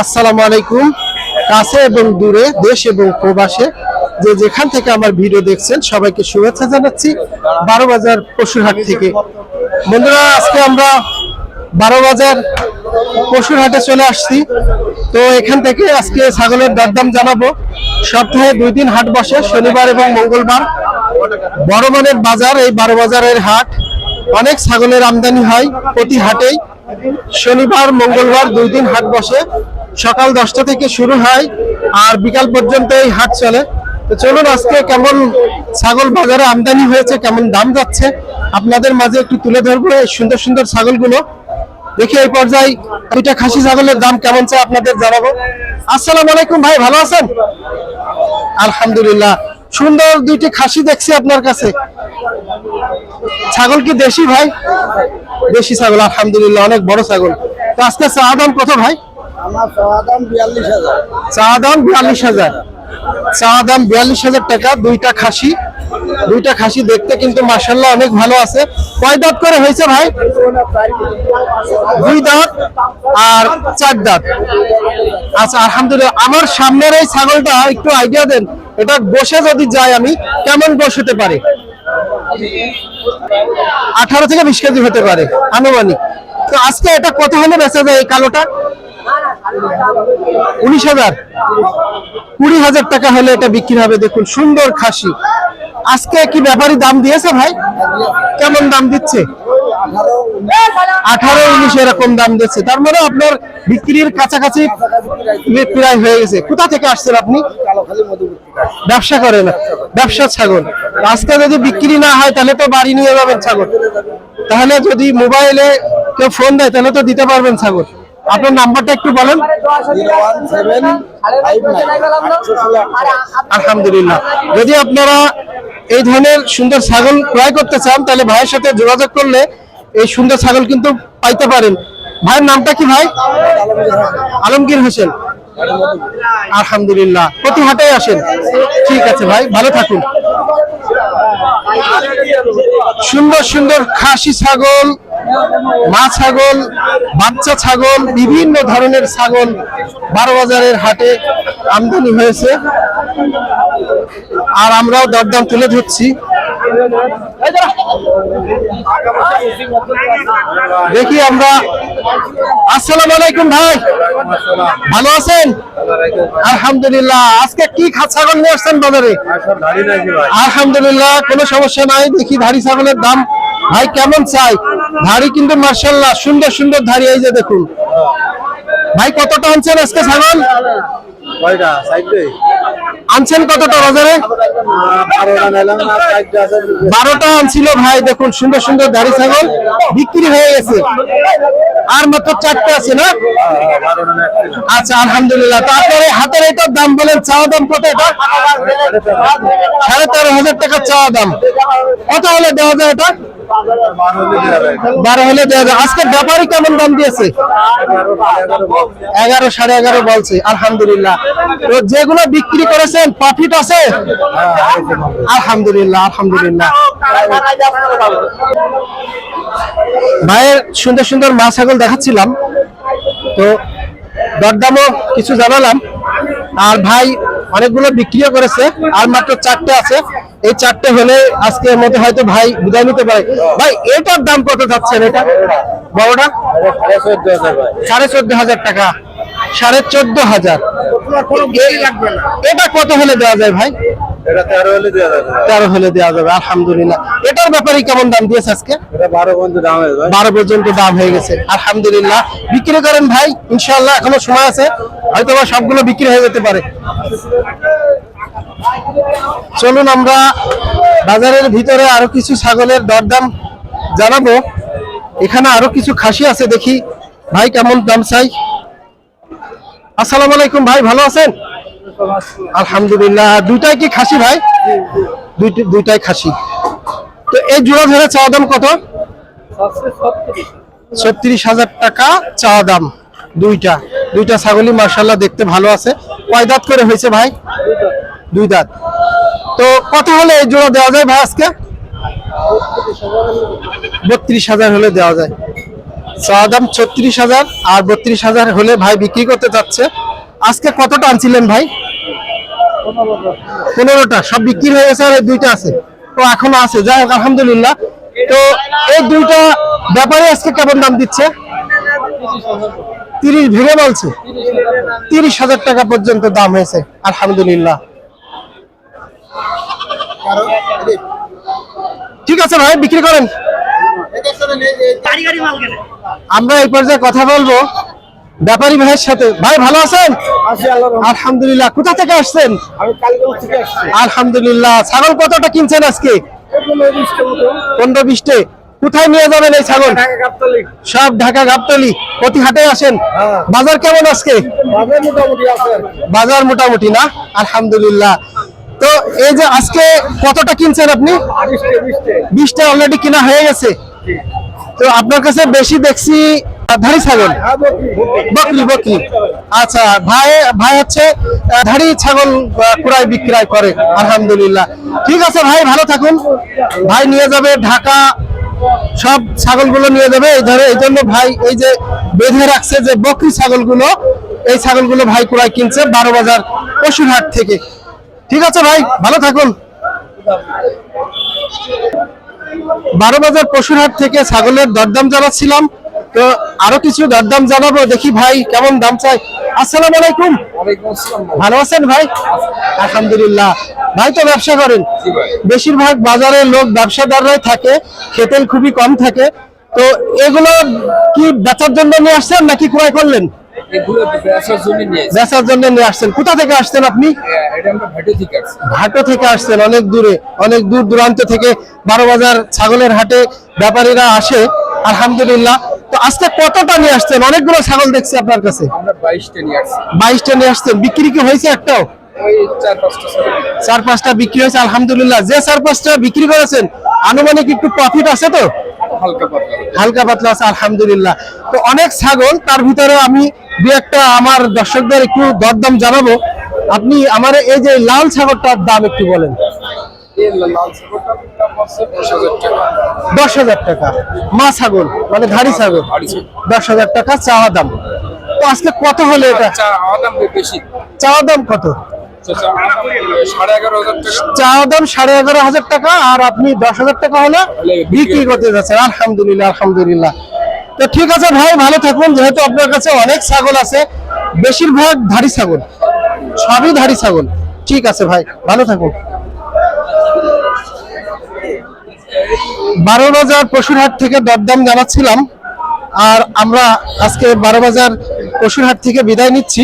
আসসালামু আলাইকুম। কাছে এবং দূরে, দেশ এবং প্রবাসে যে যেখান থেকে আমার ভিডিও দেখছেন, সবাইকে শুভেচ্ছা জানাচ্ছি বারো বাজার পশুরহাট থেকে। বন্ধুরা, আজকে আমরা বারো বাজার পশুরহাটে চলে আসছি। তো এখান থেকে আজকে ছাগলের দরদাম জানাব। সপ্তাহে দুই দিন হাট বসে, শনিবার এবং মঙ্গলবার। বড় মানের বাজার, এই বারো বাজারের হাট। অনেক ছাগলের আমদানি হয় প্রতি হাটেই। শনিবার, মঙ্গলবার দুই দিন হাট বসে। সকাল দশটা থেকে শুরু হয় আর বিকাল পর্যন্ত এই হাট চলে। তো চলুন আজকে কেমন ছাগল বাজারে আমদানি হয়েছে, কেমন দাম যাচ্ছে, আপনাদের মাঝে একটু তুলে ধরবো সুন্দর সুন্দর ছাগলগুলো। দেখি এই পর্যায়ে দুইটা খাসি ছাগলের দাম কেমন চাই আপনাদের জানাব। আসসালামু আলাইকুম ভাই, ভালো আছেন? আলহামদুলিল্লাহ। সুন্দর দুইটি খাসি দেখছি আপনার কাছে। ছাগল কি দেশি ভাই? দেশি ছাগল আলহামদুলিল্লাহ অনেক বড় ছাগল। তো আজকে চা দাম কত ভাই? চাওয়া দাম বিয়াল্লিশ হাজার। দাম বিয়াল্লিশ হাজার। টাকা দুইটা খাসি। দুইটা খাসি দেখতে কিন্তু মার্শাল্লাহ অনেক ভালো আছে। কয় দাঁত করে হয়েছে ভাই? দুই দাঁত আর চার দাঁত। আচ্ছা আলহামদুলিল্লাহ আমার সামনের এই ছাগলটা একটু আইডিয়া দেন। এটা বসে যদি যাই আমি কেমন হতে পারে? আঠারো থেকে বিশ কেজি হতে পারে, আনুমানিক। তো আজকে এটা কত হলে বেচা যায় এই কালোটা? উনিশ হাজার। কুড়ি হাজার টাকা হলে এটা বিক্রি হবে, দেখুন, সুন্দর খাসি। আজকে কি ব্যাপারী দাম দিয়েছে ভাই? কেমন দাম দিচ্ছে? আঠারো উনিশ এরকম দাম দিচ্ছে। তার মানে আপনার বিক্রির কাছাকাছি প্রায় হয়ে গেছে। কোথা থেকে আসছেন আপনি? ব্যবসা করে না ব্যবসা ছাগল। আজকে যদি বিক্রি না হয়, তাহলে তো বাড়ি নিয়ে যাবেন ছাগল। তাহলে যদি মোবাইলে কেউ ফোন দেয়, তাহলে তো দিতে পারবেন ছাগল। আপনার নাম্বারটা একটু বলেন। আলহামদুলিল্লাহ। যদি আপনারা এই ধরনের সুন্দর ছাগল ক্রয় করতে চান, তাহলে ভাইয়ের সাথে যোগাযোগ করলে এই সুন্দর ছাগল কিন্তু পাইতে পারেন। ভাইয়ের নামটা কি ভাই? আলমগীর হোসেন। আলহামদুলিল্লাহ। প্রতি হাটে আসেন। ঠিক আছে ভাই, ভালো থাকুন। সুন্দর সুন্দর খাসি ছাগল, মা ছাগল, বাচ্চা ছাগল, বিভিন্ন ধরনের ছাগল বারো বাজারের হাটে আমদানি হয়েছে। আর আমরাও দরদাম তুলে ধরছি। দেখি আমরা। আসসালাম আলাইকুম ভাই। ভালো আছেন? আলহামদুলিল্লাহ, আজকে কি ছাগল নিয়ে আসছেন বাজারে? আলহামদুলিল্লাহ, কোনো সমস্যা নাই, দেখি ধাড়ি ছাগলের দাম। ভাই, কেমন চাই? ধাড়ি কিন্তু মার্শাল্লাহ, সুন্দর সুন্দর ধাড়ি, এই যে দেখুন। ভাই, কতটা আনছেন আজকে ছাগল? আনছেন কতটা বাজারে? বারোটা আনছিল ভাই, দেখুন, সুন্দর সুন্দর দাড়ি ছাগল বিক্রি হয়ে গেছে। আর মাত্র চারটে আছে না? আচ্ছা আলহামদুলিল্লাহ। তারপরে হাতের এটার দাম বলেন, চাওয়া দাম কত এটা? সাড়ে তেরো হাজার টাকা চাওয়া দাম। কত হলে দেওয়া যায় এটা? বারো হলে দেওয়া আজকে ব্যাপারী কেমন দাম দিয়েছে? এগারো, সাড়ে এগারো বলছে, আলহামদুলিল্লাহ। তো যেগুলো বিক্রি করেছেন প্রফিট আছে? আলহামদুলিল্লাহ আলহামদুলিল্লাহ। ভাইয়ের সুন্দর সুন্দর মা ছাগল দেখাচ্ছিলাম। তো দরদামও কিছু জানালাম। আর ভাই অনেকগুলো বিক্রিও করেছে আর মাত্র চারটে আছে। এই চারটে হলে আজকে মধ্যে হয়তো ভাই বিদায় নিতে পারে। ভাই এটার দাম কত যাচ্ছেন এটা? বড়টা? সাড়ে চোদ্দ হাজার টাকা। সাড়ে চোদ্দ হাজার। এটা কত হলে দেওয়া যায় ভাই? তেরো হলে দেওয়া যাবে। আলহামদুলিল্লাহ। এটার ব্যাপারে কেমন দাম দিয়েছে আজকে? বারো পর্যন্ত দাম হয়ে গেছে। আলহামদুলিল্লাহ। বিক্রি করেন ভাই ইনশাল্লাহ এখনও সময় আছে হয়তো বা সবগুলো বিক্রি হয়ে যেতে পারে। চলুন আমরা বাজারের ভিতরে আরও কিছু ছাগলের দরদাম জানাব। এখানে আরও কিছু খাসি আছে দেখি ভাই কেমন দাম চাই? আসসালামু আলাইকুম ভাই, ভালো আছেন? আলহামদুলিল্লাহ। দুইটাই কি খাসি ভাই? দুইটি- দুইটাই খাসি। তো এই জোড়া ধরে চাওয়া দাম কত? ছত্রিশ হাজার টাকা চাওয়া দাম। দুইটা। দুইটা ছাগলই মার্শাল্লাহ দেখতে ভালো আছে। কয় দাঁত করে হয়েছে ভাই? দুই দাঁত। তো কত হলে এই জোড়া দেওয়া যায় ভাই আজকে? বত্রিশ হাজার হলে দেওয়া যায়। চাওয়া দাম ছত্রিশ হাজার আর বত্রিশ হাজার হলে ভাই বিক্রি করতে চাচ্ছে। আজকে কতটা আনছিলেন ভাই? পনেরোটা, সব বিক্রি হয়ে গেছে আর দুইটা আছে। তো এখনও আছে, যাই হোক, আলহামদুলিল্লাহ। তো এই দুইটা ব্যাপারে আজকে কেমন দাম দিচ্ছে? তিরিশ ভেঙে বলছে। তিরিশ হাজার টাকা পর্যন্ত দাম হয়েছে, আলহামদুলিল্লাহ। ঠিক আছে ভাই, বিক্রি করেন। আমরা এই পর্যায়ে কথা বলব। ব্যাপারী ভাইয়ের সাথে। ভাই ভালো আছেন? আলহামদুলিল্লাহ। কোথা থেকে আসছেন? আমি কালীগঞ্জ থেকে আসছি। আলহামদুলিল্লাহ। ছাগল কতটা কিনছেন আজকে? পনেরো বিশটে কোথায় নিয়ে যাবেন এই ছাগল? সব ঢাকা গাবতলি। প্রতি হাটে আসেন? হ্যাঁ। বাজার কেমন আজকে? বাজার মোটামুটি আছে। বাজার মোটামুটি না? আলহামদুলিল্লাহ। তো এই যে আজকে কতটা কিনছেন আপনি? বিশটা। অলরেডি কিনা হয়ে গেছে। তো আপনার কাছে বেশি দেখছি ধাড়ি ছাগল? বকরি বকরি। আচ্ছা ভাই ভাই হচ্ছে ধাড়ি ছাগল ক্রয় বিক্রয় করে, আলহামদুলিল্লাহ। ঠিক আছে ভাই, ভালো থাকুন। ভাই নিয়ে যাবে ঢাকা, সব ছাগলগুলো নিয়ে যাবে। এই ধরে, এই জন্য ভাই, এই যে বেঁধে রাখছে যে বকরি ছাগলগুলো, এই ছাগলগুলো ভাই ক্রয় কিনছে বারো বাজার পশুর হাট থেকে। ঠিক আছে ভাই, ভালো থাকুন। বারো বাজার পশুর হাট থেকে ছাগলের দরদাম জানাচ্ছিলাম। তো আরও কিছু দরদাম জানাব দেখি ভাই কেমন দাম চাই। আসসালাম আলাইকুম। ভালো আছেন ভাই? আলহামদুলিল্লাহ। ভাই তো ব্যবসা করেন। বেশিরভাগ বাজারে লোক ব্যবসাদাররাই থাকে খেতেল খুবই কম থাকে। তো এগুলো কি বেচার জন্য নিয়ে আসছেন নাকি ক্রয় করলেন? বেচার জন্য নিয়ে আসছেন। কোথা থেকে আসছেন আপনি? হ্যাঁ, ভেটে থেকে আসছেন অনেক দূরে অনেক দূর দূরান্ত থেকে বারো বাজার ছাগলের হাটে ব্যাপারীরা আসে আলহামদুলিল্লাহ। তো আজকে কতটা নিয়ে আসছেন? অনেকগুলো ছাগল দেখছি আপনার কাছে। বাইশটা নিয়ে আসছেন। বিক্রি কি হয়েছে একটাও? চার পাঁচটা বিক্রি হয়েছে। আলহামদুলিল্লাহ। যে চার পাঁচটা বিক্রি করেছেন আনুমানিক একটু প্রফিট আছে তো? হালকা পাতলা। আছে আলহামদুলিল্লাহ। তো অনেক ছাগল তার ভিতরে আমি দু একটা আমার দর্শকদের একটু দরদাম জানাব। আপনি আমার এই যে লাল ছাগলটার দাম একটু বলেন। দশ হাজার টাকা। মা ছাগল মানে ধাড়ি ছাগল। দশ হাজার টাকা চাওয়া দাম। তো আজকে কত হলে এটা? চাওয়া দাম কত? চাওয়া দাম সাড়ে এগারো হাজার টাকা, আর আপনি দশ হাজার টাকা হলে বিক্রি করতে তো ঠিক আছে ভাই, ভালো থাকুন। যেহেতু আপনার কাছে অনেক ছাগল আছে, বেশিরভাগ ধাড়ি ছাগল। সবই ধাড়ি ছাগল। ঠিক আছে ভাই, ভালো থাকুন। বারো বাজার পশুরহাট থেকে দরদাম জানাচ্ছিলাম, আর আমরা আজকে বারো বাজার পশুরহাট থেকে বিদায় নিচ্ছি।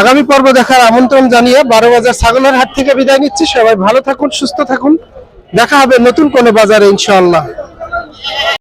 আগামী পর্ব দেখার আমন্ত্রণ জানিয়ে বারো বাজার ছাগলের হাট থেকে বিদায় নিচ্ছি। সবাই ভালো থাকুন, সুস্থ থাকুন। দেখা হবে নতুন কোনো বাজারে, ইনশাআল্লাহ।